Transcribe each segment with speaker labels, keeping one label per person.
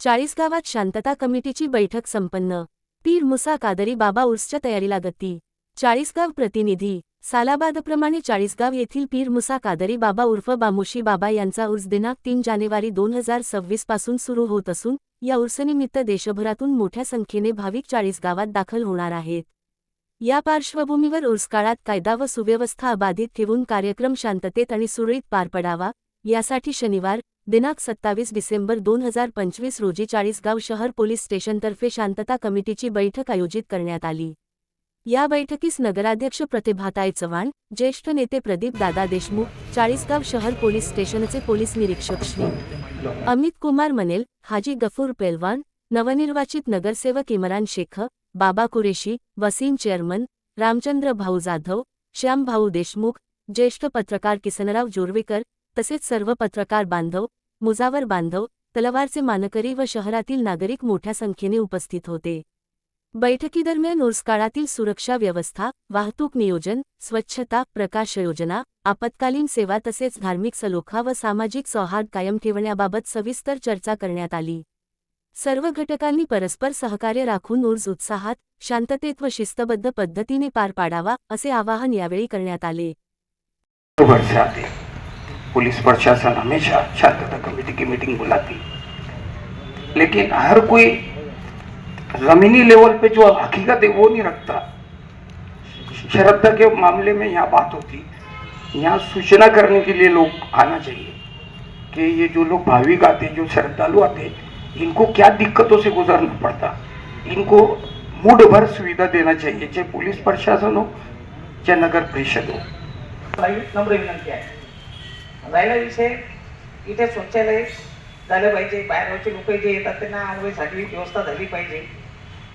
Speaker 1: चाळीसगावात शांतता कमिटीची बैठक संपन्न. पीर मुसा कादरी बाबा उर्सच्या तयारीला गती चाळीसगाव प्रतिनिधी. सालाबादप्रमाणे चाळीसगाव येथील पीर मुसा कादरी बाबा उर्फ बामुशी बाबा यांचा उर्स दिनांक तीन जानेवारी दोन हजार सव्वीसपासून सुरू होत असून या उर्सनिमित्त देशभरातून मोठ्या संख्येने भाविक चाळीस गावात दाखल होणार आहेत. या पार्श्वभूमीवर उर्स काळात कायदा व सुव्यवस्था अबाधित ठेवून कार्यक्रम शांततेत आणि सुरळीत पार पडावा यासाठी शनिवार दिनांक सत्तावीस डिसेंबर दोन हजार पंचवीस रोजी चाळीसगाव शहर पोलीस स्टेशनतर्फे शांतता कमिटीची बैठक आयोजित करण्यात आली. या बैठकीस नगराध्यक्ष प्रतिभाताई चव्हाण ज्येष्ठ नेते प्रदीप दादा देशमुख चाळीसगाव शहर पोलीस स्टेशनचे पोलीस निरीक्षक श्री. अमित कुमार मनेल हाजी गफूर पेलवान नवनिर्वाचित नगरसेवक इमरान शेख बाबा कुरेशी वसीम चेअरमन रामचंद्र भाऊ जाधव श्यामभाऊ देशमुख ज्येष्ठ पत्रकार किसनराव जोरवेकर तसेच सर्व पत्रकार बांधव मुजावर बांधव तलवारचे मानकरी व शहरातील नागरिक मोठ्या संख्येने उपस्थित होते. बैठकीदरम्यान उर्स काळातील सुरक्षा व्यवस्था वाहतूक नियोजन स्वच्छता प्रकाश योजना आपत्कालीन सेवा तसेच धार्मिक सलोखा व सामाजिक सौहार्द कायम ठेवण्याबाबत सविस्तर चर्चा करण्यात आली. सर्व घटकांनी परस्पर सहकार्य राखून ऊर्ज उत्साहात शांततेत व शिस्तबद्ध पद्धतीने पार पाडावा असे आवाहन यावेळी करण्यात आले.
Speaker 2: पुलिस प्रशासन हमेशा शांतता कमेटी की मीटिंग बुलाती लेकिन हर कोई जमीनी लेवल पे जो हकीकत है वो नहीं रखता। श्रद्धा के मामले में यहाँ बात होती यहाँ सूचना करने के लिए लोग आना चाहिए कि ये जो लोग भाविक आते जो श्रद्धालु आते इनको क्या दिक्कतों से गुजरना पड़ता? इनको मूड भर सुविधा देना चाहिए चाहे पुलिस प्रशासन हो चाहे नगर परिषद हो।
Speaker 3: मला नम्र विनंती है? राहिला विषय. इथे शौचालय झालं पाहिजे. बाहेरचे लोक जे येतात त्यांना आंघोळीसाठी व्यवस्था झाली पाहिजे.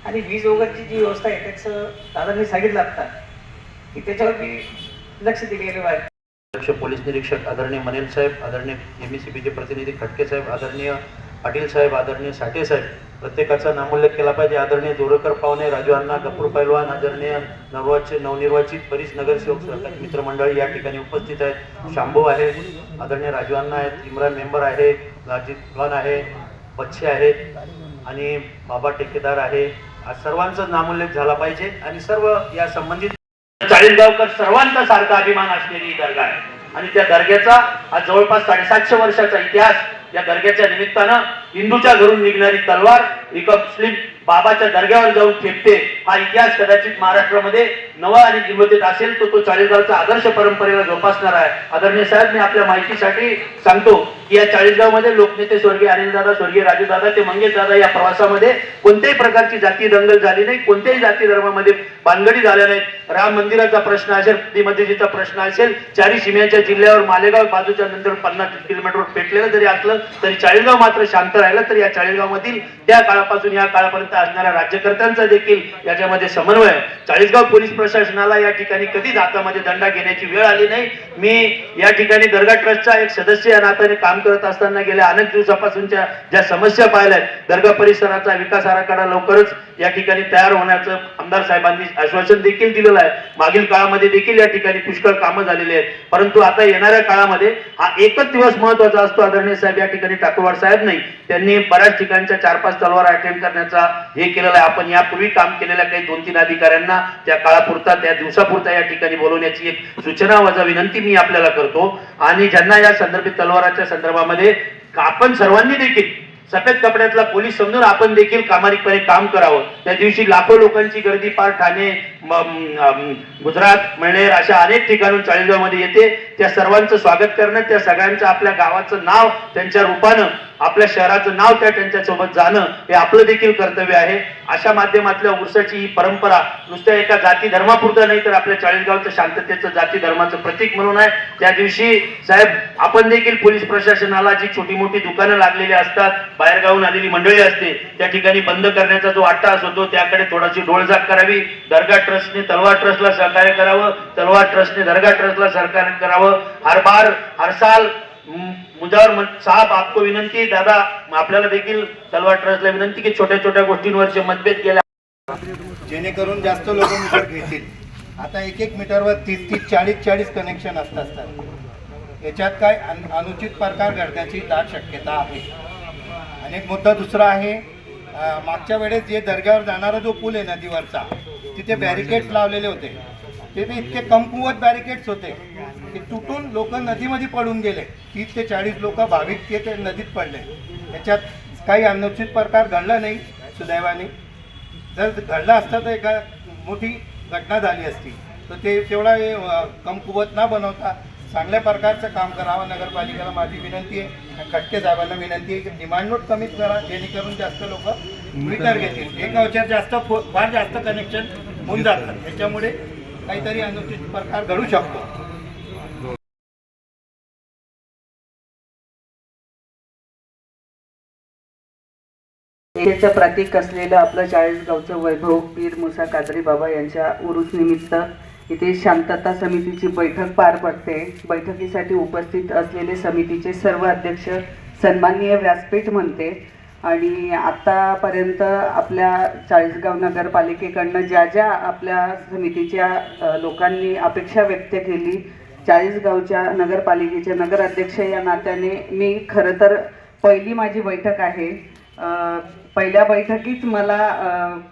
Speaker 3: आणि वीज वगैरेची जी व्यवस्था आहे त्याचं दादांनी सांगितलं आता. की त्याच्यावर मी लक्ष दिलेलं आहे
Speaker 4: अध्यक्ष पोलीस निरीक्षक आदरणीय मनेल साहेब आदरणीय एम चे प्रतिनिधी खटके साहेब आदरणीय पाटील साहेब आदरणीय साठे साहेब प्रत्येकाचा नामोल्लेख केला पाहिजे. आदरणीय जोरकर पाहुणे राजू अण्णा गपूर पैलवान आदरणीय नववाचे नवनिर्वाचित बरीच नगरसेवक सहकारी मित्रमंडळी या ठिकाणी उपस्थित आहेत. शांभू आहे आदरणीय राजू अण्णा आहेत. इम्रान मेंबर आहे अजित खान आहे बच्छे आहेत आणि बाबा ठेकेदार आहे. सर्वांचा नामोल्लेख झाला पाहिजे आणि सर्व या संबंधित चाळीसगावकर सर्वांचा सारखा अभिमान असलेली दर्गा आहे. आणि त्या दर्ग्याचा आज जवळपास साडेसातशे वर्षाचा इतिहास या दर्ग्याच्या निमित्तानं हिंदूच्या घरून निघणारी तलवार एक मुस्लिम बाबाच्या दर्ग्यावर जाऊन ठेपते हा इतिहास कदाचित महाराष्ट्रामध्ये नवा आणि जिल्ह्यात असेल तो तो चाळीसगावचा आदर्श परंपरेला जोपासणार आहे. आदरणीय साहेब मी आपल्या माहितीसाठी सांगतो की या चाळीसगावमध्ये लोकनेते स्वर्गीय अनिलदादा स्वर्गीय राजूदादा ते मंगेशदादा या प्रवासामध्ये कोणत्याही प्रकारची जाती दंगल झाली नाही कोणत्याही जाती धर्मामध्ये बांधगडी झाल्या नाहीत राम मंदिराचा प्रश्न असेल नदी मस्जिदीचा प्रश्न असेल चारी सीमेच्या जिल्ह्यावर मालेगाव बाजूच्या नंतर पन्नास किलोमीटरवर पेटलेलं जरी असलं तरी चाळीसगाव मात्र शांत राहिलं तर या चाळीसगाव मधील त्या काळापासून या काळापर्यंत असणाऱ्या राज्यकर्त्यांचा देखील याच्यामध्ये समन्वय आहे. चाळीसगाव पोलीस प्रशासनाला या ठिकाणी कधीच हातामध्ये दंडा घेण्याची वेळ आली नाही मी या ठिकाणी दर्गा ट्रस्टचा एक सदस्य या नात्याने काम काम करत असताना गेल्या अनेक दिवसापासूनच्या ज्या समस्या पाहिल्या दर्गा परिसराचा विकास आराखडा लवकरच या ठिकाणी तयार होण्याचं आमदार साहेबांनी आश्वासन देखील दिलेलं आहे. मागील काळामध्ये देखील या ठिकाणी पुष्कळ कामं झालेली आहेत. परंतु आता येणाऱ्या काळामध्ये हा एकच दिवस महत्त्वाचा असतो आदरणीय साहेब या ठिकाणी टाकोवाड साहेब नाही. त्यांनी बऱ्याच ठिकाणच्या चार पाच तलवार अटेंड करण्याचा हे केलेलं आहे. आपण यापूर्वी काम केलेल्या काही दोन तीन अधिकाऱ्यांना त्या काळापुरता त्या दिवसापुरता या ठिकाणी बोलवण्याची एक सूचना वजा विनंती मी आपल्याला करतो. आणि ज्यांना या संदर्भित तलवाराच्या संदर्भामध्ये आपण सर्वांनी देखील सफेद कपड्यातला पोलीस समजून आपण देखील प्रामाणिकपणे काम करावं. त्या दिवशी लाखो लोकांची गर्दी पार ठाणे गुजरात मळनेर अशा अनेक ठिकाणून चाळीसगावमध्ये येते. त्या सर्वांचं स्वागत करणं त्या सगळ्यांचं आपल्या गावाचं नाव त्यांच्या रूपानं आपल्या शहराचं नाव त्या त्यांच्यासोबत जाणं हे आपलं देखील कर्तव्य आहे. अशा माध्यमातल्या उरसाची ही परंपरा नुसत्या एका जाती धर्मापुरतं नाही तर आपल्या चाळीसगावचं शांततेचं जाती धर्माचं प्रतीक म्हणून आहे. त्या दिवशी साहेब आपण देखील पोलीस प्रशासनाला जी छोटी मोठी दुकानं लागलेली असतात बाहेरगावून आलेली मंडळी असते त्या ठिकाणी बंद करण्याचा जो अट्टास होतो त्याकडे थोडाशी डोळझाक करावी. दर्गा ट्रस्टने तलवार ट्रस्टला सहकार्य करावं तलवार ट्रस्टने दर्गा ट्रस्टला सहकार्य करावं. हर बार हर साल मु- मुजावर मन- आपको विनंती दादा आपल्याला देखील तलवार ट्रस्टला विनंती की छोट्या छोट्या गोष्टींवरचे मतभेद केल्या
Speaker 5: जेणेकरून जास्त लोक मीटर घेतील. आता एक एक मीटरवर तीस तीस चाळीस चाळीस कनेक्शन असत असतात याच्यात काय अनुचित प्रकार घडण्याची दाट शक्यता आहे. आणि एक मुद्दा दुसरा आहे मागच्या वेळेस जे दर्ग्यावर जाणारा जो पूल आहे नदीवरचा तिथे बॅरिकेड्स लावलेले होते. ते ते इतके कमकुवत बॅरिकेड्स होते. की तुटून लोक नदीमध्ये पडून गेले. तीस ते चाळीस लोक भाविक ते नदीत पडले. त्याच्यात काही अनुचित प्रकार घडला नाही सुदैवाने. जर घडला असता तर एका मोठी घटना झाली असती. तर ते तेवढा हे, कमकुवत न बनवता चांगल्या प्रकारचं काम करावं. नगरपालिकेला माझी विनंती आहे आणि खटके साहेबांना विनंती आहे की डिमांड नोट कमीच करा जेणेकरून जास्त लोक मीटर घेतील. एक वर्षात जास्त फो- फार जास्त कनेक्शन होऊन जातात. त्याच्यामुळे काहीतरी अनुचित प्रकार घडू शकतो.
Speaker 6: एकतेचं प्रतीक असलेलं आपलं चाळीसगावचं वैभव पीर मुसा कादरी बाबा यांच्या उरुसनिमित्त इथे शांतता समितीची बैठक पार पडते. बैठकीसाठी उपस्थित असलेले समितीचे सर्व अध्यक्ष सन्माननीय व्यासपीठ म्हणते. आणि आत्तापर्यंत आपल्या चाळीसगाव नगरपालिकेकडनं ज्या ज्या आपल्या समितीच्या लोकांनी अपेक्षा व्यक्त केली चाळीसगावच्या नगरपालिकेच्या नगराध्यक्ष या नात्याने मी खरं तर पहिली माझी बैठक आहे. पहिल्या बैठकीत मला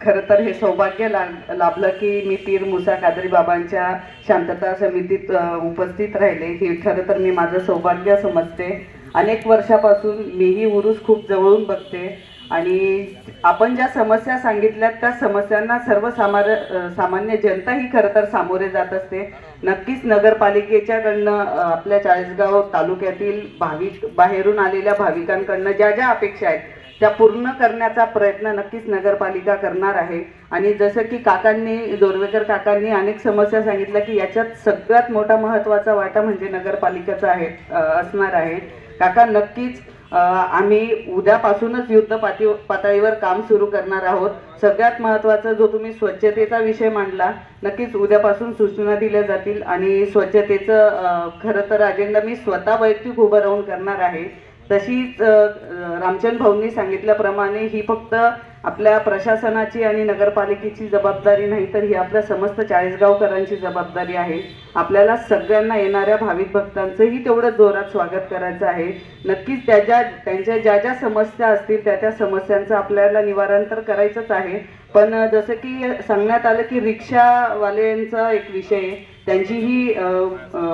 Speaker 6: खरं तर हे सौभाग्य लाग लाभलं की मी पीर मुसा कादरी बाबांच्या शांतता समितीत उपस्थित राहिले. हे खरं तर मी माझं सौभाग्य समजते. अनेक वर्षापासून मीही उरूस खूप जवळून बघते आणि आपण ज्या समस्या सांगितल्यात त्या समस्यांना सर्व अ, सामान्य जनता ही खरं तर सामोरे जात असते. नक्कीच नगरपालिकेच्याकडनं आपल्या चाळीसगाव तालुक्यातील भाविक बाहेरून आलेल्या भाविकांकडनं ज्या ज्या अपेक्षा आहेत त्या पूर्ण करण्याचा प्रयत्न नक्कीच नगरपालिका करणार आहे. आणि जसं की काकांनी जोरवेकर काकांनी अनेक समस्या सांगितल्या की याच्यात सगळ्यात मोठा महत्त्वाचा वाटा म्हणजे नगरपालिकेचा आहे असणार आहे. काका नक्कीच आम्ही उद्यापासूनच युद्ध पाती पातळीवर काम सुरू करणार आहोत. सगळ्यात महत्त्वाचा जो तुम्ही स्वच्छतेचा विषय मांडला नक्कीच उद्यापासून सूचना दिल्या जातील. आणि स्वच्छतेचं खरं तर अजेंडा मी स्वतः वैयक्तिक उभं राहून करणार आहे. तशीच रामचंद भाऊंनी सांगितल्याप्रमाणे ही फक्त आपल्या प्रशासनाची आणि नगरपालिकेची जबाबदारी नाही तर ही आपल्या समस्त चाळीसगावकरांची जबाबदारी आहे. आपल्याला सगळ्यांना येणाऱ्या भाविक भक्तांचंही तेवढं जोरात स्वागत करायचं आहे. नक्कीच त्या ज्या त्यांच्या ज्या ज्या समस्या असतील त्या त्या समस्यांचं आपल्याला निवारण तर करायचंच आहे. पण जसं की सांगण्यात आलं की रिक्षावाल्यांचा एक विषय आहे. त्यांचीही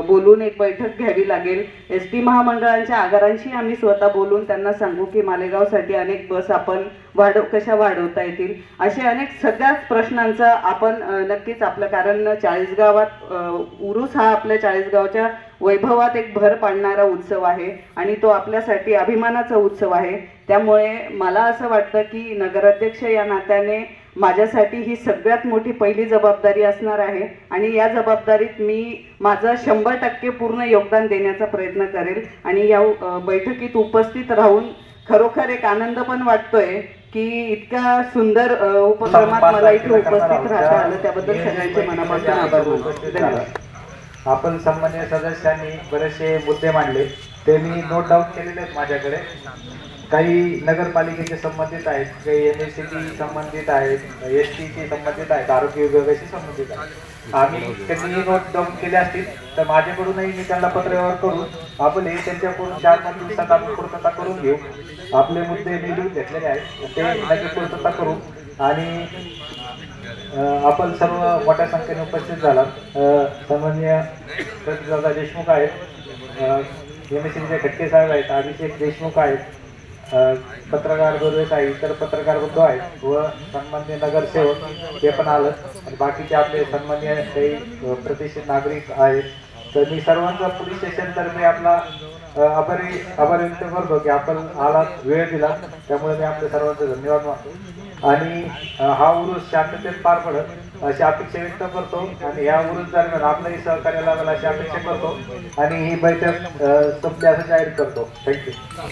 Speaker 6: बोलून एक बैठक घ्यावी लागेल. एस टी महामंडळांच्या आगारांशी आम्ही स्वतः बोलून त्यांना सांगू की मालेगावसाठी अनेक बस आपण वाढव कशा वाढवता येतील? असे अनेक सगळ्याच प्रश्नांचा आपण नक्कीच आपलं कारण चाळीसगावात अ, उरूस हा आपल्या चाळीसगावच्या वैभवात एक भर पाडणारा उत्सव आहे आणि तो आपल्यासाठी अभिमानाचा उत्सव आहे. त्यामुळे मला असं वाटतं की नगराध्यक्ष या नात्याने माझ्यासाठी ही सगळ्यात मोठी पहिली जबाबदारी असणार आहे आणि या जबाबदारीत मी माझं शंभर टक्के पूर्ण योगदान देण्याचा प्रयत्न करेल. आणि या बैठकीत उपस्थित राहून खरोखर एक आनंद पण वाटतोय की इतक्या सुंदर उपक्रमात मला इथे उपस्थित राहता आलं. त्याबद्दल सगळ्यांचे मनापासून आभार मानतो. धन्यवाद
Speaker 7: आपण सन्मान्य सदस्यांनी बरेचसे मुद्दे मांडले. ते मी नोट डाऊन केलेले आहेत माझ्याकडे. काही नगरपालिकेचे संबंधित आहेत काही एम एस सी संबंधित आहेत एस टीशी संबंधित आहेत आरोग्य विभागाशी संबंधित आहेत. आम्ही त्यांनी नोट डाऊन केल्या असतील तर माझ्याकडूनही मी त्यांना पत्रव्यवहार करून आपण हे त्यांच्याकडून चार पाच दिवसात आपण पूर्तता करून घेऊ. आपले मुद्दे मी लिहून घेतलेले आहेत ते नक्की पूर्तता करू. आणि आपण सर्व मोठ्या संख्येने उपस्थित झालात. अ, सन्माननीय प्रतिदादा देशमुख आहेत. एम एस सीचे खटके साहेब आहेत अभिषेक देशमुख आहेत. पत्रकार दोरवेस आहे इतर पत्रकार बंधू आहेत व सन्मान्य नगरसेवक ते पण आलं. आणि बाकीचे आपले सन्मान्य काही प्रतिष्ठित नागरिक आहेत. तर मी सर्वांचा पोलीस स्टेशन तर्फे आपला आभारी आभार व्यक्त करतो की आपण आलात वेळ दिला त्यामुळे मी आपल्या सर्वांचे धन्यवाद मानतो. आणि हा उरुस शांततेत पार पडत अशी अपेक्षा व्यक्त करतो. आणि या उरुस दरम्यान आपलंही सहकार्य लावेल अशी अपेक्षा करतो. आणि ही बैठक अ, असं जाहीर करतो. थँक्यू